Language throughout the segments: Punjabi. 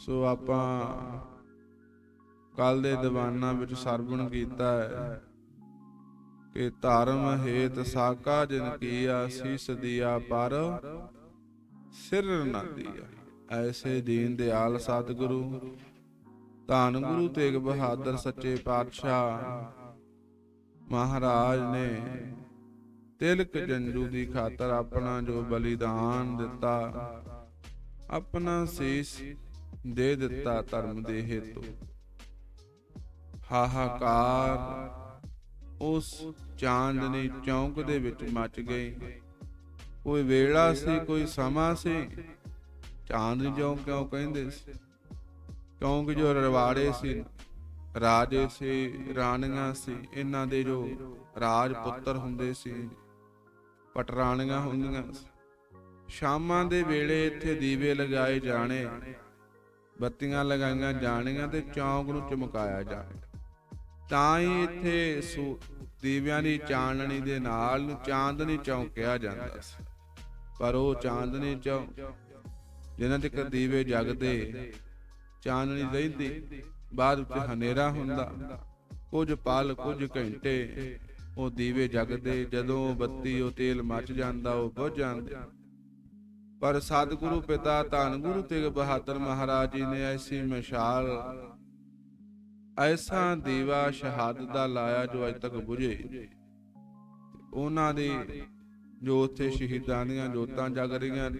ਸੋ ਆਪਾਂ ਕੱਲ ਦੇ ਦੀਵਾਨਾਂ ਵਿੱਚ ਸਰਵਣ ਕੀਤਾ ਹੈ ਕਿ ਧਰਮ ਹੇਤ ਸਾਕਾ ਜਿਨ ਕੀਆ ਸੀਸ ਦੀਆ ਪਰ ਸਿਰ ਨਾ ਦੀਆ। ਐਸੇ ਦੀਨ ਦਿਆਲ ਸਤਿਗੁਰੂ, ਧੰਨ ਗੁਰੂ ਤੇਗ ਬਹਾਦਰ ਸੱਚੇ ਪਾਤਸ਼ਾਹ ਮਹਾਰਾਜ ਨੇ ਤਿਲਕ ਜੰਜੂ ਦੀ ਖਾਤਰ ਆਪਣਾ ਜੋ ਬਲੀਦਾਨ ਦਿੱਤਾ, ਆਪਣਾ ਸੀਸ ਦੇ ਦਿੱਤਾ ਧਰਮ ਦੇ ਹੇਤੂ। ਹਾਹਾਕਾਰ ਉਸ ਚਾਂਦਨੀ ਚੌਂਕ ਦੇ ਵਿੱਚ ਮਚ ਗਈ। ਕੋਈ ਵੇਲਾ ਸੀ, ਕੋਈ ਸਮਾਂ ਸੀ। ਚਾਂਦਨੀ ਚੌਂਕ ਕਿਉਂ ਕਹਿੰਦੇ ਸੀ? ਕਿਉਂਕਿ ਜੋ ਰਵਾੜੇ ਸੀ, ਰਾਜੇ ਸੀ, ਰਾਣੀਆਂ ਸੀ, ਇਹਨਾਂ ਦੇ ਜੋ ਰਾਜ ਪੁੱਤਰ ਹੁੰਦੇ ਸੀ, ਪਟਰਾਣੀਆਂ ਹੁੰਦੀਆਂ ਸੀ। ਸ਼ਾਮਾਂ ਦੇ ਵੇਲੇ ਇੱਥੇ ਦੀਵੇ ਲਗਾਏ ਜਾਣੇ। ਬੱਤੀਆਂ ਲਗਾਈਆਂ ਜਾਣੀਆਂ ਤੇ ਚੌਂਕ ਨੂੰ ਚਮਕਾਇਆ ਜਾਣੇ ਤਾਂ ਹੀ ਇੱਥੇ ਸੂ- ਦੀਵਿਆਂ ਦੀ ਚਾਨਣੀ ਦੇ ਨਾਲ ਚਾਂਦਨੀ ਚੌਂਕ ਕਿਹਾ ਜਾਂਦਾ ਸੀ। ਪਰ ਉਹ ਚਾਂਦਨੀ ਚੌਂਕ ਜਿਨ੍ਹਾਂ ਤੱਕ ਦੀਵੇ ਜਗਦੇ, ਚਾਨਣੀ ਰਹਿੰਦੀ, ਬਾਅਦ ਵਿੱਚ ਹਨੇਰਾ ਹੁੰਦਾ। ਕੁਝ ਪਲ, ਕੁਝ ਘੰਟੇ ਉਹ ਦੀਵੇ ਜਗਦੇ, ਜਦੋਂ ਬੱਤੀ ਉਹ ਤੇਲ ਮੱਚ ਜਾਂਦਾ, ਉਹ ਬੁੱਝ ਜਾਂਦੇ। ਪਰ ਸਤਿਗੁਰੂ ਪਿਤਾ ਧੰਨ ਗੁਰੂ ਤੇਗ ਬਹਾਦਰ ਮਹਾਰਾਜ ਜੀ ਨੇ ਐਸੀ ਮਿਸਾਲ, ਐਸਾ ਦੀਵਾ ਸ਼ਹਾਦਤ ਦਾ ਲਾਇਆ ਜੋ ਅਜ ਤੱਕ ਬੁਝੇ। ਉਹਨਾਂ ਦੇ ਜੋ ਉੱਥੇ ਸ਼ਹੀਦਾਂ ਦੀਆਂ ਜੋਤਾਂ ਜਗ ਰਹੀਆਂ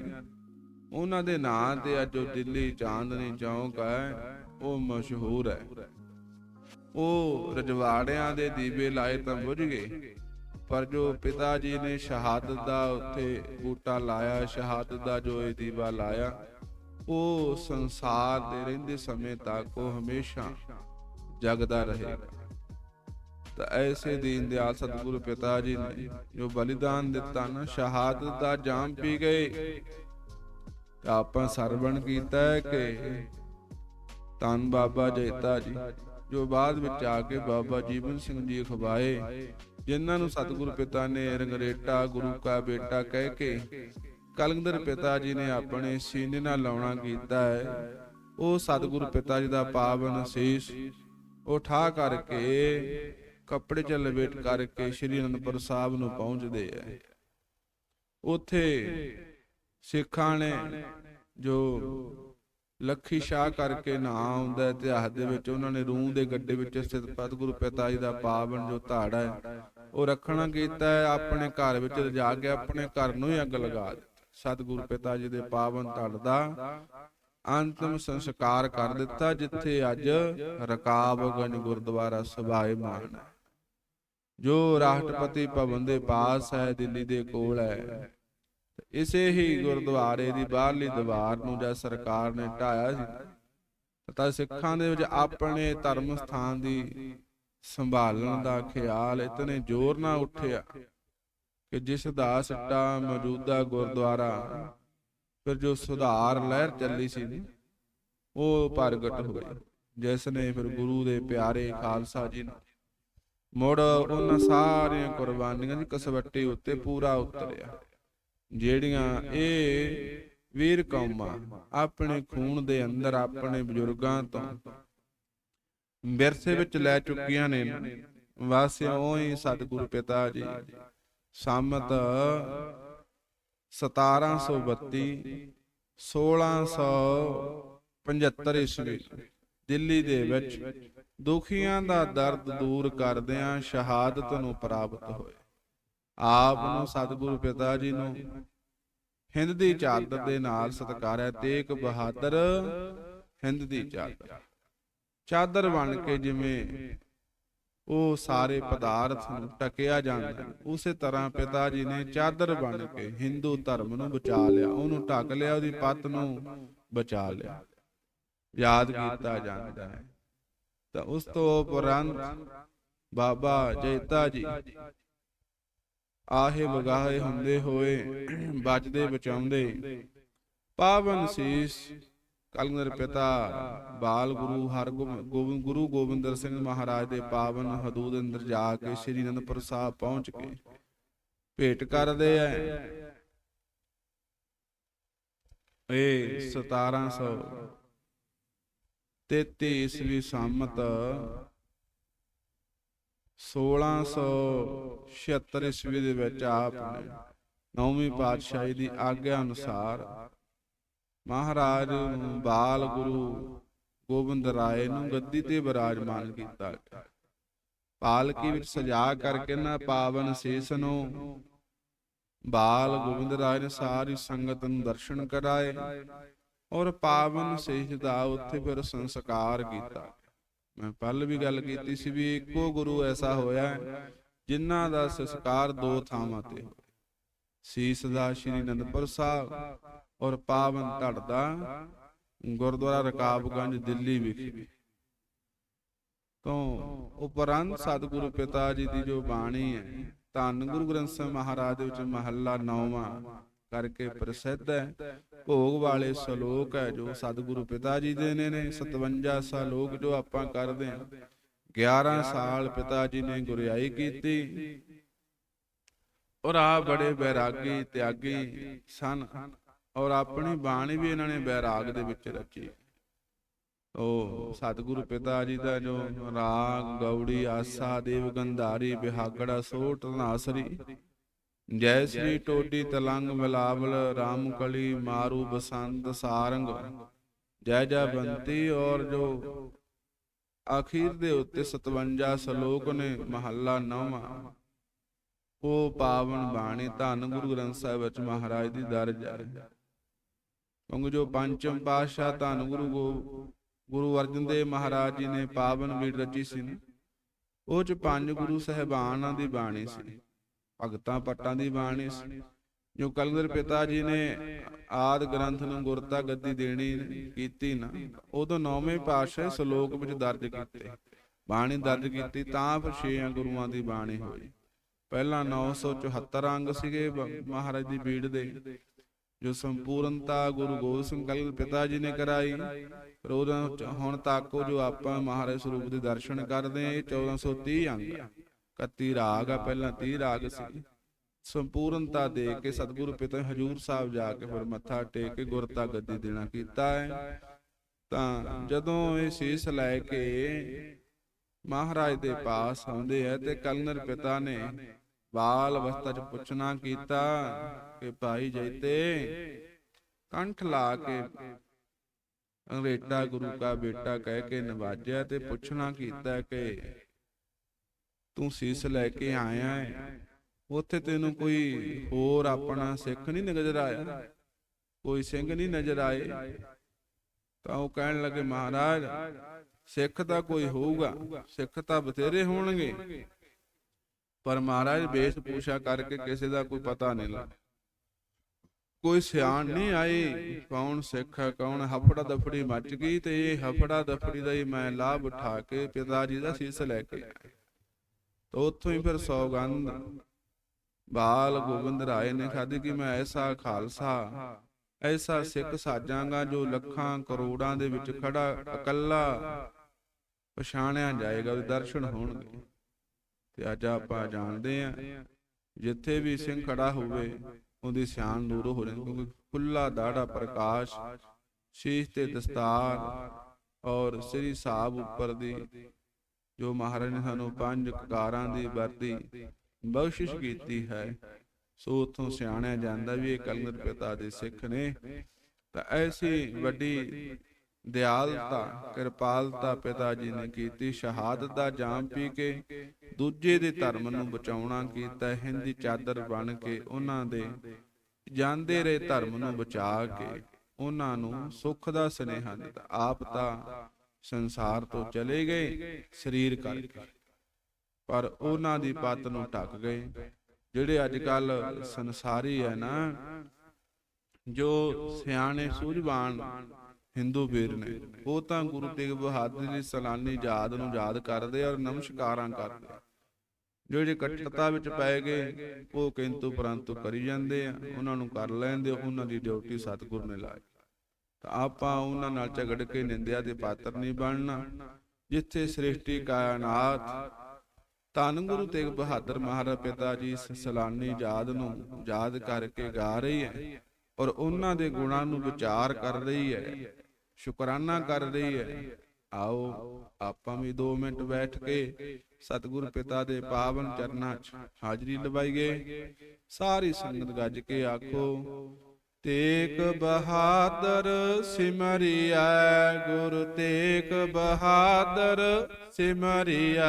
ਉਹਨਾਂ ਦੇ ਨਾਂ ਤੇ ਅੱਜ ਜੋ ਦਿੱਲੀ ਚਾਂਦਨੀ ਚੌਂਕ ਹੈ, ਉਹ ਮਸ਼ਹੂਰ ਹੈ। ਉਹ ਰਜਵਾੜਿਆਂ ਦੇ ਦੀਵੇ ਲਾਏ ਤਾਂ ਬੁਝ ਗਏ। ਪਰ ਜੋ ਪਿਤਾ ਜੀ ਨੇ ਸ਼ਹਾਦਤ ਦਾ ਉੱਥੇ ਬੂਟਾ ਲਾਇਆ, ਸ਼ਹਾਦਤ ਦਾ ਜੋ ਇਹ ਦੀਵਾ ਲਾਇਆ, ਉਹ ਸੰਸਾਰ ਦੇ ਰਹਿੰਦੇ ਸਮੇਂ ਤੱਕ ਉਹ ਹਮੇਸ਼ਾ ਜਗਦਾ ਰਹੇਗਾ। ਤਾਂ ਐਸੇ ਦੀਨ ਦਿਆਲ ਸਤਿਗੁਰੂ ਪਿਤਾ ਜੀ ਨੇ ਜੋ ਬਲੀਦਾਨ ਦਿੱਤਾ ਨਾ, ਸ਼ਹਾਦਤ ਦਾ ਜਾਮ ਪੀ ਗਏ। ਤਾਂ ਆਪਾਂ ਸਰਵਣ ਕੀਤਾ ਕਿ ਧੰਨ ਬਾਬਾ ਜੈਤਾ ਜੀ, ਜੋ ਬਾਅਦ ਵਿੱਚ ਆ ਕੇ ਬਾਬਾ ਜੀਵਨ ਸਿੰਘ ਜੀ ਖਵਾਏ ਜਿਨ੍ਹਾਂ ਨੂੰ ਸਤਿਗੁਰੂ ਪਿਤਾ ਨੇ ਰੰਗਰੇਟਾ, ਗੁਰੂ ਕਾ ਬੇਟਾ ਕਹਿ ਕੇ ਕਲੰਦਰ ਪਿਤਾ ਜੀ ਨੇ ਆਪਣੇ ਸੀਨੇ ਨਾਲ ਲਾਉਣਾ ਕੀਤਾ ਹੈ। ਉਹ ਸਤਿਗੁਰ ਪਿਤਾ ਜੀ ਦਾ ਪਾਵਨ ਸੀਸ ਉਠਾ ਕਰਕੇ, ਕੱਪੜੇ ਚ ਲਪੇਟ ਕਰਕੇ ਸ੍ਰੀ ਅਨੰਦਪੁਰ ਸਾਹਿਬ ਨੂੰ ਪਹੁੰਚਦੇ ਆ ਉਥੇ ਸਿੱਖਾਂ ਨੇ ਜੋ ਲੱਖੀ ਸ਼ਾਹ ਕਰਕੇ ਨਾਂ ਆਉਂਦਾ ਹੈ ਇਤਿਹਾਸ ਦੇ ਵਿੱਚ ਉਹਨਾਂ ਨੇ ਰੂਮ ਦੇ ਗੱਡੇ ਵਿੱਚ ਸਥਿਤ ਸਤਿਗੁਰੂ ਪਿਤਾ ਜੀ ਦਾ ਪਾਵਨ ਜੋ ਧਾੜਾ ਹੈ ਉਹ ਰੱਖਣਾ ਕੀਤਾ ਹੈ ਆਪਣੇ ਘਰ ਵਿੱਚ ਲਿਜਾ ਕੇ ਆਪਣੇ ਘਰ ਨੂੰ ਹੀ ਅੱਗ ਲਗਾ ਦਿੱਤੀ। ਸਤਿਗੁਰੂ ਪਿਤਾ ਜੀ ਦੇ ਪਾਵਨ ਧੜ ਦਾ ਅੰਤਮ ਸੰਸਕਾਰ ਕਰ ਦਿੱਤਾ ਜਿੱਥੇ ਅੱਜ ਰਕਾਬਗੰਜ ਗੁਰਦੁਆਰਾ ਸਭਾਏਮਾਨ ਹੈ। ਜੋ ਰਾਸ਼ਟਰਪਤੀ ਭਵਨ ਦੇ ਪਾਸ ਹੈ ਦਿੱਲੀ ਦੇ ਕੋਲ ਹੈ। ਇਸੇ ਹੀ ਗੁਰਦੁਆਰੇ ਦੀ ਬਾਹਰਲੀ ਦੀਵਾਰ ਨੂੰ ਜਦ ਸਰਕਾਰ ਨੇ ਢਾਇਆ ਸੀ, ਤਾਂ ਸਿੱਖਾਂ ਦੇ ਵਿੱਚ ਆਪਣੇ ਧਰਮ ਸਥਾਨ ਦੀ ਸੰਭਾਲਣ ਦਾ ਖਿਆਲ ਇਤਨੇ ਜ਼ੋਰ ਨਾਲ ਉੱਠਿਆ ਕਿ ਜਿਸ ਦਾ ਸਿੱਟਾ ਮੌਜੂਦਾ ਗੁਰਦੁਆਰਾ, ਫਿਰ ਜੋ ਸੁਧਾਰ ਲਹਿਰ ਚੱਲੀ ਸੀ ਉਹ ਪ੍ਰਗਟ ਹੋਈ। ਜਿਸ ਨੇ ਫਿਰ ਗੁਰੂ ਦੇ ਪਿਆਰੇ ਖਾਲਸਾ ਜੀ ਨੂੰ ਮੁੜ ਉਹਨਾਂ ਸਾਰੀਆਂ ਕੁਰਬਾਨੀਆਂ ਦੀ ਕਸਵੱਟੀ ਉੱਤੇ ਪੂਰਾ ਉਤਰਿਆ। ਜਿਹੜੀਆਂ ਇਹ ਵੀਰ ਕੌਮਾਂ ਆਪਣੇ ਖੂਨ ਦੇ ਅੰਦਰ ਆਪਣੇ ਬਜ਼ੁਰਗਾਂ ਤੋਂ ਵਿਰਸੇ ਵਿੱਚ ਲੈ ਚੁੱਕੀਆਂ ਨੇ। ਵਾਸਿਓ ਹੀ ਸਤਿਗੁਰੂ ਪਿਤਾ ਜੀ। ਸੰਮਤ 1732 1675 ਈਸਵੀ। ਦਿੱਲੀ ਦੇ ਵਿੱਚ ਦੁਖੀਆਂ ਦਾ ਦਰਦ ਦੂਰ ਕਰਦਿਆਂ ਸ਼ਹਾਦਤ ਨੂੰ ਪ੍ਰਾਪਤ ਹੋਏ। ਆਪ ਨੂੰ ਸਤਿਗੁਰੂ ਪਿਤਾ ਜੀ ਨੂੰ। ਹਿੰਦ ਦੀ ਚਾਦਰ ਦੇ ਨਾਲ ਸਤਕਾਰਿਆ ਤੇਗ ਬਹਾਦਰ ਹਿੰਦ ਦੀ ਚਾਦਰ ਚਾਦਰ ਬਣ ਕੇ ਜਿਵੇਂ ਉਹ ਸਾਰੇ ਪਦਾਰਥ ਨੂੰ ਟਕਿਆ ਜਾਂਦਾ ਉਸੇ ਤਰ੍ਹਾਂ ਪਿਤਾ ਜੀ ਨੇ ਚਾਦਰ ਬਣ ਕੇ ਹਿੰਦੂ ਧਰਮ ਨੂੰ ਬਚਾ ਲਿਆ। ਉਹਨੂੰ ਢੱਕ ਲਿਆ ਉਹਦੀ ਪੱਤ ਨੂੰ ਬਚਾ ਲਿਆ। ਯਾਦ ਕੀਤਾ ਜਾਂਦਾ ਹੈ। ਤਾਂ ਉਸ ਤੋਂ ਉਪਰੰਤ ਬਾਬਾ ਜੈਤਾ ਜੀ ਆਹੇ ਬਗਾਹੇ ਹੁੰਦੇ ਹੋਏ ਬਚਦੇ ਬਚਾਉਂਦੇ। ਪਾਵਨ ਸੀਸ, ਕਲਗਰ ਪਿਤਾ, ਬਾਲ ਗੁਰੂ ਹਰਗੋਬਿੰਦ ਗੁਰੂ ਗੋਬਿੰਦਰ ਸਿੰਘ ਮਹਾਰਾਜ ਦੇ ਪਾਵਨ ਹਦੂਦ ਅੰਦਰ ਜਾ ਕੇ ਸ੍ਰੀ ਅਨੰਦਪੁਰ ਸਾਹਿਬ ਪਹੁੰਚ ਕੇ ਭੇਟ ਕਰਦੇ ਐ। ਇਹ 1700 33 ਈਸਵੀ ਸੰਮਤ 1676 ਈਸਵੀ ਦੇ ਵਿੱਚ ਆਪ ਨੇ ਨੌਵੀਂ ਪਾਤਸ਼ਾਹੀ ਦੀ ਆਗਿਆ ਅਨੁਸਾਰ ਮਹਾਰਾਜ ਬਾਲ ਗੁਰੂ ਗੋਬਿੰਦ ਰਾਏ ਨੂੰ ਗੱਦੀ ਤੇ ਬਿਰਾਜਮਾਨ ਕੀਤਾ। ਗਿਆ ਪਾਲਕੀ ਵਿੱਚ ਸਜਾ ਕਰਕੇ ਨਾ ਪਾਵਨ ਸੀਸ ਨੂੰ ਬਾਲ ਗੋਬਿੰਦ ਰਾਏ ਨੇ ਸਾਰੀ ਸੰਗਤ ਨੂੰ ਦਰਸ਼ਨ ਕਰਾਏ ਔਰ ਪਾਵਨ ਸੀਸ ਦਾ ਉੱਥੇ ਫਿਰ ਸੰਸਕਾਰ ਕੀਤਾ। ਮੈਂ ਪਹਿਲ ਵੀ ਗੱਲ ਕੀਤੀ ਸੀ ਵੀ ਇੱਕੋ ਗੁਰੂ ਐਸਾ ਹੋਇਆ ਜਿਨ੍ਹਾਂ ਦਾ ਸੰਸਕਾਰ ਦੋ ਥਾਵਾਂ ਤੇ ਹੋਇਆ। ਸੀਸ ਦਾ ਸ਼੍ਰੀ ਅਨੰਦਪੁਰ ਸਾਹਿਬ ਔਰ ਪਾਵਨ ਧੜ ਦਾ ਗੁਰਦੁਆਰਾ ਰਕਾਬਗੰਜ ਦਿੱਲੀ ਵਿਖੇ। ਤੋਂ ਉਪਰੰਤ ਸਤਿਗੁਰੂ ਪਿਤਾ ਜੀ ਦੀ ਜੋ ਬਾਣੀ ਹੈ, ਧੰਨ ਗੁਰੂ ਗ੍ਰੰਥ ਸਾਹਿਬ ਮਹਾਰਾਜ ਦੇ ਵਿੱਚ ਮਹੱਲਾ ਨੌਵਾਂ ਕਰਕੇ ਪ੍ਰਸਿੱਧ ਹੈ। ਭੋਗ ਵਾਲੇ ਸ਼ਲੋਕ ਹੈ ਜੋ ਸਤਿਗੁਰੂ ਪਿਤਾ ਜੀ ਦੇ ਨੇ। ਨੇ। 57 ਸ਼ਲੋਕ ਜੋ ਆਪਾਂ ਕਰਦੇ ਹਾਂ। 11 ਸਾਲ ਪਿਤਾ ਜੀ ਨੇ ਗੁਰਿਆਈ ਕੀਤੀ। ਔਰ ਆ ਬੜੇ ਬੈਰਾਗੀ ਤਿਆਗੀ ਸਨ। ਔਰ ਆਪਣੀ ਬਾਣੀ ਵੀ ਇਹਨਾਂ ਨੇ ਬੈਰਾਗ ਦੇ ਵਿੱਚ ਰਚੀ ਉਹ ਸਤਿਗੁਰੂ ਪਿਤਾ ਜੀ ਦਾ ਜੋ ਰਾਗ ਗੌੜੀ ਆਸਾ ਦੇਵ ਗੰਧਾਰੀ ਬਿਹਾਗੜਾ ਸੋਟ ਨਾਸਰੀ। ਜੈ ਸ੍ਰੀ ਟੋਡੀ ਤਲੰਗ ਮਿਲਾਵਲ ਰਾਮ ਕਲੀ ਮਾਰੂ ਬਸੰਤ ਸਾਰੰਗ। ਜੈ ਜੈ ਬੰਤੀ ਔਰ ਜੋ। ਆਖੀਰ ਦੇ ਉੱਤੇ 57 ਸ਼ਲੋਕ ਨੇ ਮਹੱਲਾ ਨੌਵਾਂ। ਉਹ ਪਾਵਨ ਬਾਣੀ ਧੰਨ ਗੁਰੂ ਗ੍ਰੰਥ ਸਾਹਿਬ ਵਿੱਚ ਮਹਾਰਾਜ ਦੀ ਦਰਜ। ਹੈ ਕਿਉਂਕਿ ਜੋ ਪੰਚਮ ਪਾਤਸ਼ਾਹ ਧੰਨ ਗੁਰੂ ਗੋ। ਗੁਰੂ ਅਰਜਨ ਦੇਵ ਮਹਾਰਾਜ ਜੀ ਨੇ ਪਾਵਨ ਬੀੜ ਰਚੀ ਸੀ ਉਹ ਚ ਪੰਜ ਗੁਰੂ ਸਹਿਬਾਨਾਂ ਦੀ ਬਾਣੀ ਸੀ। ਭਗਤਾਂ ਪੱਟਾਂ ਦੀ ਬਾਣੀ ਜੋ ਕਲਗਰ ਪਿਤਾ ਜੀ ਨੇ ਆਦ ਗ੍ਰੰਥ ਨੂੰ ਗੁਰਤਾ ਗੱਦੀ ਦੇਣੀ ਕੀਤੀ ਨਾ, ਉਦੋਂ ਨੌਵੇਂ ਪਾਤਸ਼ਾਹ ਸ਼ਲੋਕ ਵਿੱਚ ਦਰਜ ਕੀਤੇ। ਬਾਣੀ ਦਰਜ ਕੀਤੀ ਤਾਂ ਫਿਰ ਛੇ ਗੁਰੂਆਂ ਦੀ ਬਾਣੀ ਹੋਈ। ਪਹਿਲਾਂ 974 ਅੰਗ ਸੀਗੇ ਮਹਾਰਾਜ ਦੀ ਬੀੜ ਦੇ, ਜੋ ਸੰਪੂਰਨਤਾ ਗੁਰੂ ਗੋਬਿੰਦ ਸਿੰਘ ਕਲਗਰ ਪਿਤਾ ਜੀ ਨੇ ਕਰਾਈ। ਪਰ ਉਹਦਾ ਹੁਣ ਤੱਕ ਉਹ ਜੋ ਆਪਾਂ ਮਹਾਰਾਜ ਸਰੂਪ ਦੇ ਦਰਸ਼ਨ ਕਰਦੇ ਆ ਇਹ 1430 ਅੰਗ 31 ਰਾਗ ਆ, ਪਹਿਲਾਂ 30 ਰਾਗ ਸੀ। ਸੰਪੂਰਨਤਾ ਦੇ ਕੇ ਸਤਿਗੁਰੂ ਪਿਤਾ ਹਜੂਰ ਸਾਹਿਬ ਜਾ ਕੇ ਫਿਰ ਮੱਥਾ ਟੇਕ ਕੇ ਗੁਰਤਾ ਗੱਦੀ ਦੇਣਾ ਕੀਤਾ ਹੈ। ਤਾਂ ਜਦੋਂ ਇਹ ਸੀਸ ਲੈ ਕੇ ਮਹਾਰਾਜ ਦੇ ਪਾਸ ਆਉਂਦੇ ਆ ਤੇ ਕਲਨਰ ਪਿਤਾ ਨੇ ਬਾਲ ਅਵਸਥਾ ਚ ਪੁੱਛਣਾ ਕੀਤਾ ਕਿ ਭਾਈ ਜੈਤੇ, ਕੰਠ ਲਾ ਕੇ ਅੰਗਰੇਟਾ ਗੁਰੂ ਕਾ ਬੇਟਾ ਕਹਿ ਕੇ ਨਵਾਜਿਆ ਤੇ ਪੁੱਛਣਾ ਕੀਤਾ ਕਿ ਤੂੰ ਸੀਸ ਲੈ ਕੇ ਆਇਆ ਹੈ ਉੱਥੇ ਤੈਨੂੰ ਕੋਈ ਹੋਰ ਆਪਣਾ ਸਿੱਖ ਨਹੀਂ ਨਜ਼ਰ ਆਇਆ। ਕੋਈ ਸਿੰਘ ਨਹੀਂ ਨਜ਼ਰ ਆਏ। ਤਾਂ ਉਹ ਕਹਿਣ ਲੱਗੇ ਮਹਾਰਾਜ ਸਿੱਖ ਤਾਂ ਕੋਈ ਹੋਊਗਾ। ਸਿੱਖ ਤਾਂ ਬਥੇਰੇ ਹੋਣਗੇ। ਪਰ ਮਹਾਰਾਜ ਵੇਸ਼ ਪੂਸ਼ਾ ਕਰਕੇ ਕਿਸੇ ਦਾ ਕੋਈ ਪਤਾ ਨਹੀਂ ਲੱਗ। ਕੋਈ ਸਿਆਣ ਨਹੀਂ ਆਏ। ਕੌਣ ਸਿੱਖ ਹੈ ਕੌਣ ਹਫੜਾ ਦਫੜੀ ਮੱਚ ਗਈ ਤੇ ਇਹ ਹਫੜਾ ਦਫੜੀ ਦਾ ਹੀ ਮੈਂ ਲਾਭ ਉਠਾ ਕੇ ਪਿਤਾ ਜੀ ਦਾ ਸੀਸ ਲੈ ਕੇ ਆਇਆ। ਉੱਥੋਂ ਹੀ ਫਿਰ ਸੌਗੰਧ ਬਾਲ ਗੋਬਿੰਦ ਰਾਏ ਨੇ ਖਾਧੀ ਕਿ ਮੈਂ ਐਸਾ ਖਾਲਸਾ, ਐਸਾ ਸਿੱਖ ਸਾਜਾਂਗਾ ਜੋ ਲੱਖਾਂ ਕਰੋੜਾਂ ਦੇ ਵਿੱਚ ਖੜਾ, ਇਕੱਲਾ ਪਛਾਣਿਆ ਜਾਏਗਾ ਉਹਦੇ ਦਰਸ਼ਨ ਹੋਣਗੇ। ਤੇ ਅੱਜ ਆਪਾਂ ਜਾਣਦੇ ਆ ਜਿੱਥੇ ਵੀ ਸਿੰਘ ਖੜਾ ਹੋਵੇ, ਉਹਦੀ ਸਿਆਣ ਦੂਰ ਹੋ ਜਾਂਦੀ ਕਿਉਂਕਿ ਖੁੱਲਾ ਦਾੜਾ ਪ੍ਰਕਾਸ਼, ਸ਼ੀਸ਼ ਤੇ ਦਸਤਾਰ ਔਰ ਸ੍ਰੀ ਸਾਹਿਬ ਉੱਪਰ ਦੀ ਜੋ ਮਹਾਰਾਜ ਨੇ ਸਾਨੂੰ ਪੰਜ ਕਕਾਰਾਂ ਦੀ ਵਰਦੀ ਬਖਸ਼ਿਸ਼ ਕੀਤੀ ਹੈ, ਸੋ ਉਥੋਂ ਸਿਆਣਿਆ ਜਾਂਦਾ ਵੀ ਇਹ ਕਲਗਰ ਪਿਤਾ ਦੇ ਸਿੱਖ ਨੇ। ਤਾਂ ਐਸੀ ਵੱਡੀ ਦਿਆਲਤਾ, ਕਿਰਪਾਲਤਾ ਪਿਤਾ ਜੀ ਨੇ ਕੀਤੀ, ਸ਼ਹਾਦਤ ਦਾ ਜਾਮ ਪੀ ਕੇ ਦੂਜੇ ਦੇ ਧਰਮ ਨੂੰ ਬਚਾਉਣਾ ਕੀਤਾ, ਹਿੰਦੀ ਚਾਦਰ ਬਣ ਕੇ ਉਹਨਾਂ ਦੇ ਜਾਂਦੇ ਰਹੇ ਧਰਮ ਨੂੰ ਬਚਾ ਕੇ ਉਹਨਾਂ ਨੂੰ ਸੁੱਖ ਦਾ ਸਨੇਹਾ ਦਿੱਤਾ। ਆਪ ਤਾਂ ਸੰਸਾਰ ਤੋਂ ਚਲੇ ਗਏ ਸਰੀਰ ਕਰਕੇ। ਪਰ ਉਹਨਾਂ ਦੀ ਪੱਤ ਨੂੰ ਟੱਕ ਗਏ। ਜਿਹੜੇ ਅੱਜ ਕੱਲ ਸੰਸਾਰੀ ਹੈ ਨਾ ਜੋ ਸਿਆਣੇ ਸੂਝਵਾਨ ਹਿੰਦੂ ਵੀਰ ਨੇ ਉਹ ਤਾਂ ਗੁਰੂ ਤੇਗ ਬਹਾਦਰ ਦੀ ਸਲਾਨੀ ਯਾਦ ਨੂੰ ਯਾਦ ਕਰਦੇ ਔਰ ਨਮਸਕਾਰਾਂ ਕਰਦੇ ਜਿਹੜੇ ਕੱਟੜਤਾ ਵਿੱਚ ਪੈ ਗਏ ਉਹ ਕਿੰਤੂ ਪਰੰਤੂ ਕਰੀ ਜਾਂਦੇ ਆ। ਉਹਨਾਂ ਨੂੰ ਕਰ ਲੈਂਦੇ ਉਹਨਾਂ ਦੀ ਡਿਊਟੀ ਸਤਿਗੁਰ ਨੇ ਲਾਈ। ਤਾਂ ਆਪਾਂ ਉਹਨਾਂ ਨਾਲ ਝਗੜ ਕੇ ਨਿੰਦਿਆ ਦੇ ਪਾਤਰ ਨਹੀਂ ਬਣਨਾ। ਜਿੱਥੇ ਸ੍ਰਿਸ਼ਟੀ ਕਾਇਨਾਤ, ਧੰਨ ਗੁਰੂ ਤੇਗ ਬਹਾਦਰ ਮਹਾਰਾਜ ਪਿਤਾ ਜੀ ਸਲਾਨੀ ਯਾਦ ਨੂੰ ਯਾਦ ਕਰਕੇ ਗਾ ਰਹੀ ਹੈ ਔਰ ਉਹਨਾਂ ਦੇ ਗੁਣਾਂ ਨੂੰ ਵਿਚਾਰ ਕਰ ਰਹੀ ਹੈ, ਸ਼ੁਕਰਾਨਾ ਕਰ ਰਹੀ ਹੈ। ਆਓ, ਆਪਾਂ ਵੀ 2 ਮਿੰਟ ਬੈਠ ਕੇ ਸਤਿਗੁਰ ਪਿਤਾ ਦੇ ਪਾਵਨ ਚਰਨਾਂ 'ਚ ਹਾਜ਼ਰੀ ਲਵਾਈਏ। ਸਾਰੀ ਸੰਗਤ ਗੱਜ ਕੇ ਆਖੋ ਤੇਗ ਬਹਾਦਰ ਸਿਮਰਿਐ ਗੁਰ ਤੇਗ ਬਹਾਦਰ ਸਿਮਰਿਐ।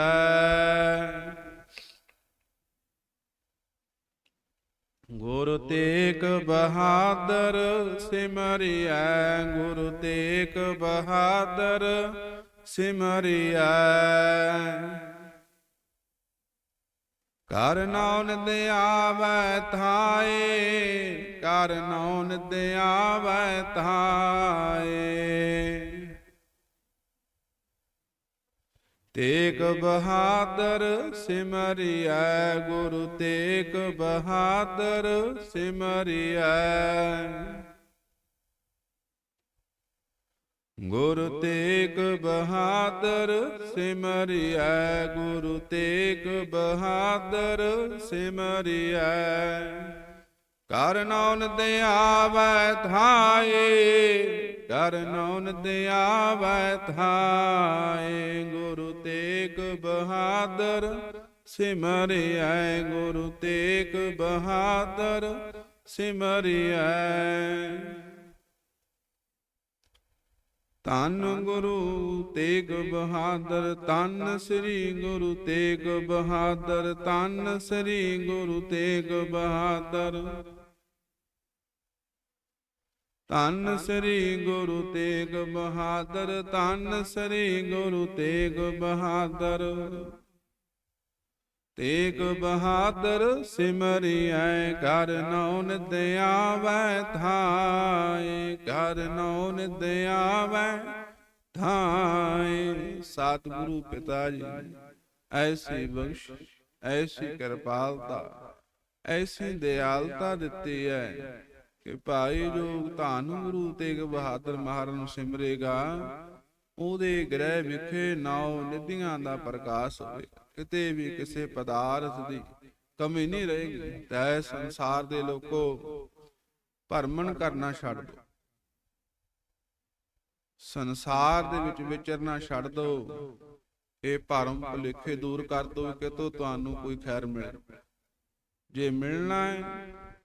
ਗੁਰ ਤੇਗ ਬਹਾਦਰ ਸਿਮਰਿਐ ਗੁਰ ਤੇਗ ਬਹਾਦਰ ਸਿਮਰਿਐ। ਕਰ ਨੌਨ ਦੇ ਆਵੈ ਥਾਏ ਕਰ ਨੌਨ ਦੇ ਆਵੈ ਥਾਏ ਤੇਗ ਬਹਾਦਰ ਸਿਮਰਿਐ, ਗੁਰੂ ਤੇਗ ਬਹਾਦਰ ਸਿਮਰਿਐ। ਗੁਰ ਤੇਗ ਬਹਾਦਰ ਸਿਮਰਿਐ, ਗੁਰੂ ਤੇਗ ਬਹਾਦਰ ਸਿਮਰਿਐ। ਕਰ ਨੌਨ ਦੇ ਥਾਏ, ਕਰ ਨੌਨ ਥਾਏ, ਗੁਰੂ ਤੇਗ ਬਹਾਦਰ ਸਿਮਰਿਐ, ਗੁਰੂ ਤੇਗ ਬਹਾਦਰ ਸਿਮਰਿਐ। ਤਨ ਗੁਰੂ ਤੇਗ ਬਹਾਦਰ, ਧੰਨ ਸ੍ਰੀ ਗੁਰੂ ਤੇਗ ਬਹਾਦਰ ਤਨ ਸ੍ਰੀ ਗੁਰੂ ਤੇਗ ਬਹਾਦਰ। ਧੰਨ ਸ੍ਰੀ ਗੁਰੂ ਤੇਗ ਬਹਾਦਰ, ਧੰਨ ਸ੍ਰੀ ਗੁਰੂ ਤੇਗ ਬਹਾਦਰ। ਤੇਗ ਬਹਾਦਰ ਸਿਮਰਿਐ ਕਰ ਨੌਨ ਦਿਆਵੈ ਥਾਏ ਕਰ ਨੌਨ ਦਿਆਵੈ ਥਾਏ। ਸਤਿਗੁਰੂ ਪਿਤਾ ਜੀ, ਐਸੀ ਬਖਸ਼, ਐਸੀ ਕਿਰਪਾਲਤਾ, ਐਸੀ ਦਿਆਲਤਾ ਦਿੱਤੀ ਹੈ ਕਿ ਭਾਈ ਜੋ ਧੰਨ ਗੁਰੂ ਤੇਗ ਬਹਾਦਰ ਮਹਾਰਾਜ ਸਿਮਰੇਗਾ। ਉਹਦੇ ਗ੍ਰਹਿ ਵਿਖੇ ਨਾਉ ਨਿਧੀਆਂ ਦਾ ਪ੍ਰਕਾਸ਼ ਹੋਵੇਗਾ ਕਿਤੇ ਵੀ ਕਿਸੇ ਪਦਾਰਥ ਦੀ ਕਮੀ ਨਹੀਂ ਰਹੇਗੀ ਤੈ ਸੰਸਾਰ ਦੇ ਲੋਕੋ ਭਰਮਣ ਕਰਨਾ ਛੱਡ ਦਿਓ ਸੰਸਾਰ ਦੇ ਵਿੱਚ ਵਿਚਰਨਾ ਛੱਡ ਦਿਓ ਇਹ ਭਰਮ ਭੁਲੇਖੇ ਦੂਰ ਕਰ ਦਿਓ ਕਿ ਤੋਂ ਤੁਹਾਨੂੰ ਕੋਈ ਖੈਰ ਮਿਲੇ। ਜੇ ਮਿਲਣਾ ਹੈ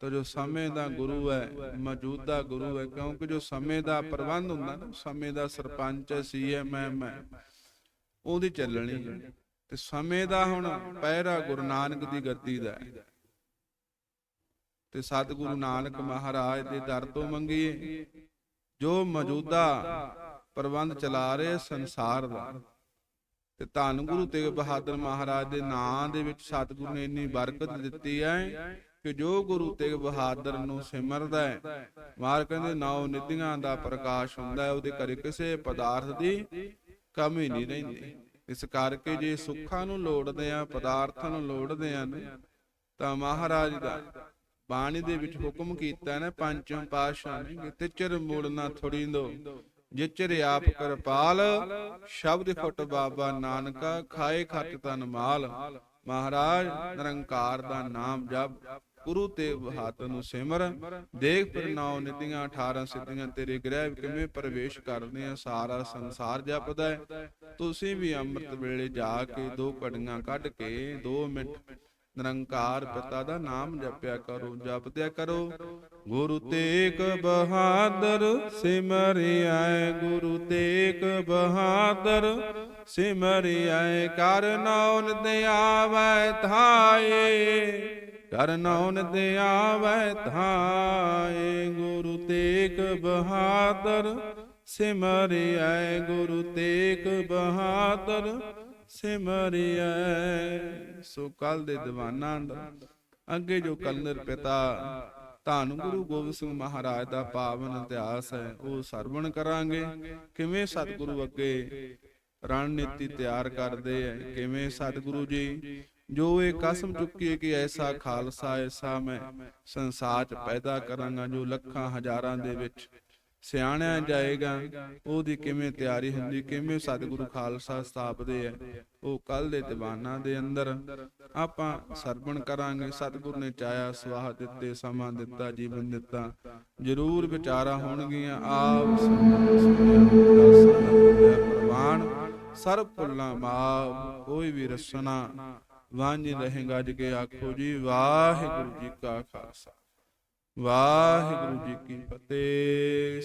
ਤਾਂ ਜੋ ਸਮੇਂ ਦਾ ਗੁਰੂ ਹੈ, ਮੌਜੂਦਾ ਗੁਰੂ ਹੈ, ਕਿਉਂਕਿ ਜੋ ਸਮੇਂ ਦਾ ਪ੍ਰਬੰਧ ਹੁੰਦਾ ਨਾ, ਸਮੇਂ ਦਾ ਸਰਪੰਚ ਸੀ ਹੈ ਉਹਦੀ ਚੱਲਣੀ ਤੇ ਸਮੇਂ ਦਾ ਹੁਣ ਪਹਿਰਾ ਗੁਰੂ ਨਾਨਕ ਦੀ ਗੱਦੀ ਦਾ ਤੇ ਸਤਿਗੁਰੂ ਨਾਨਕ ਮਹਾਰਾਜ ਦੇ ਦਰ ਤੋਂ ਮੰਗੀਏ, ਜੋ ਮੌਜੂਦਾ ਪ੍ਰਬੰਧ ਚਲਾ ਰਹੇ ਸੰਸਾਰ ਦਾ। ਤੇ ਧੰਨ ਗੁਰੂ ਤੇਗ ਬਹਾਦਰ ਮਹਾਰਾਜ ਦੇ ਨਾਂ ਦੇ ਵਿੱਚ ਸਤਿਗੁਰੂ ਨੇ ਇੰਨੀ ਬਰਕਤ ਦਿੱਤੀ ਹੈ ਕਿ ਜੋ ਗੁਰੂ ਤੇਗ ਬਹਾਦਰ ਨੂੰ ਸਿਮਰਦਾ ਹੈ, ਮਾਰ ਕਹਿੰਦੇ ਨਾਉ ਨਿਧੀਆਂ ਦਾ ਪ੍ਰਕਾਸ਼ ਹੁੰਦਾ ਹੈ, ਉਹਦੇ ਘਰੇ ਕਿਸੇ ਪਦਾਰਥ ਦੀ ਕਮੀ ਨਹੀਂ ਰਹਿੰਦੀ। ਇਸ ਕਰਕੇ ਜੇ ਸੁੱਖਾਂ ਨੂੰ ਲੋੜਦੇ ਆ, ਪਦਾਰਥਾਂ ਨੂੰ ਲੋੜਦੇ ਆ ਤਾਂ ਮਹਾਰਾਜ ਦਾ ਬਾਣੀ ਦੇ ਵਿੱਚ ਹੁਕਮ ਕੀਤਾ ਨਾ ਪੰਚਮ ਪਾਤਸ਼ਾਹ ਨੇ ਕਿ ਤਿਚਰ ਮੂਲ ਨਾ ਥੋੜੀ ਜਿਚਰ ਆਪ ਕਿਰਪਾਲ, ਸ਼ਬਦ ਫੁੱਟ ਬਾਬਾ ਨਾਨਕਾ, ਖਾਏ ਖੱਟ ਤਨ ਮਾਲ। ਮਹਾਰਾਜ ਨਿਰੰਕਾਰ ਦਾ ਨਾਮ ਜਪ। ਗੁਰੂ ਤੇ ਬਹਾਦਰ ਨੂੰ ਸਿਮਰ ਦੇਖ ਫਿਰ ਨਾਉ ਨਿਤੀਆਂ 18 ਸਿੱਧੀਆਂ, ਤੇਰੇ ਗ੍ਰਹਿ ਕਿਵੇਂ ਪ੍ਰਵੇਸ਼ ਕਰਦੇ ਆ, ਸਾਰਾ ਸੰਸਾਰ ਜਪਦਾ ਹੈ। ਤੁਸੀਂ ਵੀ ਅੰਮ੍ਰਿਤ ਵੇਲੇ ਜਾ ਕੇ ਦੋ ਕੜੀਆਂ ਕੱਢ ਕੇ 2 ਮਿੰਟ ਨਿਰੰਕਾਰ ਪਿਤਾ ਦਾ ਨਾਮ ਜਪਿਆ ਕਰੋ, ਜਪਦਿਆ ਕਰੋ। ਗੁਰੂ ਤੇਗ ਬਹਾਦਰ ਸਿਮਰਿਐ ਗੁਰੂ ਤੇਗ ਬਹਾਦਰ ਸਿਮਰਿਐ ਕਰ ਨੌਨ ਦਿਆਵੈ ਥਾਏ। ਕਰ ਨੌਨ ਦਿਆਵੈ ਥਾਏ, ਗੁਰੂ ਤੇਗ ਬਹਾਦਰ ਸਿਮਰਿਐ, ਗੁਰੂ ਤੇਗ ਬਹਾਦਰ ਸਿਮਰਿਐ। ਸੋ ਕੱਲ ਦੇ ਦੀਵਾਨਾਂ ਅੱਗੇ ਜੋ ਕਲਨਰ ਪਿਤਾ ਧੰਨ ਗੁਰੂ ਗੋਬਿੰਦ ਸਿੰਘ ਮਹਾਰਾਜ ਦਾ ਪਾਵਨ ਇਤਿਹਾਸ ਹੈ, ਉਹ ਸਰਵਣ ਕਰਾਂਗੇ। ਕਿਵੇਂ ਸਤਿਗੁਰੂ ਅੱਗੇ ਰਣਨੀਤੀ ਤਿਆਰ ਕਰਦੇ ਐ ਕਿਵੇਂ ਸਤਿਗੁਰੂ ਜੀ ਜੋ ਇਹ ਕਸਮ ਚੁੱਕੀ ਕਿ ਐਸਾ ਖਾਲਸਾ ਐਸਾ ਮੈਂ ਸੰਸਾਰ ਚ ਪੈਦਾ ਕਰਾਂਗਾ ਜੋ ਲੱਖਾਂ ਹਜ਼ਾਰਾਂ ਦੇ ਵਿੱਚ ਸਿਆਣਿਆ ਜਾਏਗਾ ਉਹਦੀ ਕਿਵੇਂ ਤਿਆਰੀ ਹੁੰਦੀ ਕਿਵੇਂ ਸਤਿਗੁਰੂ ਖਾਲਸਾ ਸਥਾਪਦੇ ਐ ਉਹ ਕੱਲ ਦੇ ਦੀਵਾਨਾਂ ਦੇ ਅੰਦਰ ਆਪਾਂ ਸਰਵਣ ਕਰਾਂਗੇ ਸਤਿਗੁਰ ਨੇ ਚਾਇਆ ਸਵਾਹ ਦਿੱਤੇ ਸਮਾਂ ਦਿੱਤਾ ਜੀਵਨ ਦਿੱਤਾ। ਜ਼ਰੂਰ ਵਿਚਾਰਾ ਹੋਣਗੀਆਂ ਆਪ ਪ੍ਰਵਾਨ ਸਰਬ ਭੁੱਲਾਂ ਮਾਫ ਕੋਈ ਵੀ ਰਸਨਾ ਵਾਂਝ ਰਹੇ ਗੱਜ ਕੇ ਆਖੋ ਜੀ ਵਾਹਿਗੁਰੂ ਜੀ ਕਾ ਖਾਲਸਾ। ਵਾਹਿਗੁਰੂ ਜੀ ਕੀ ਫਤਿਹ।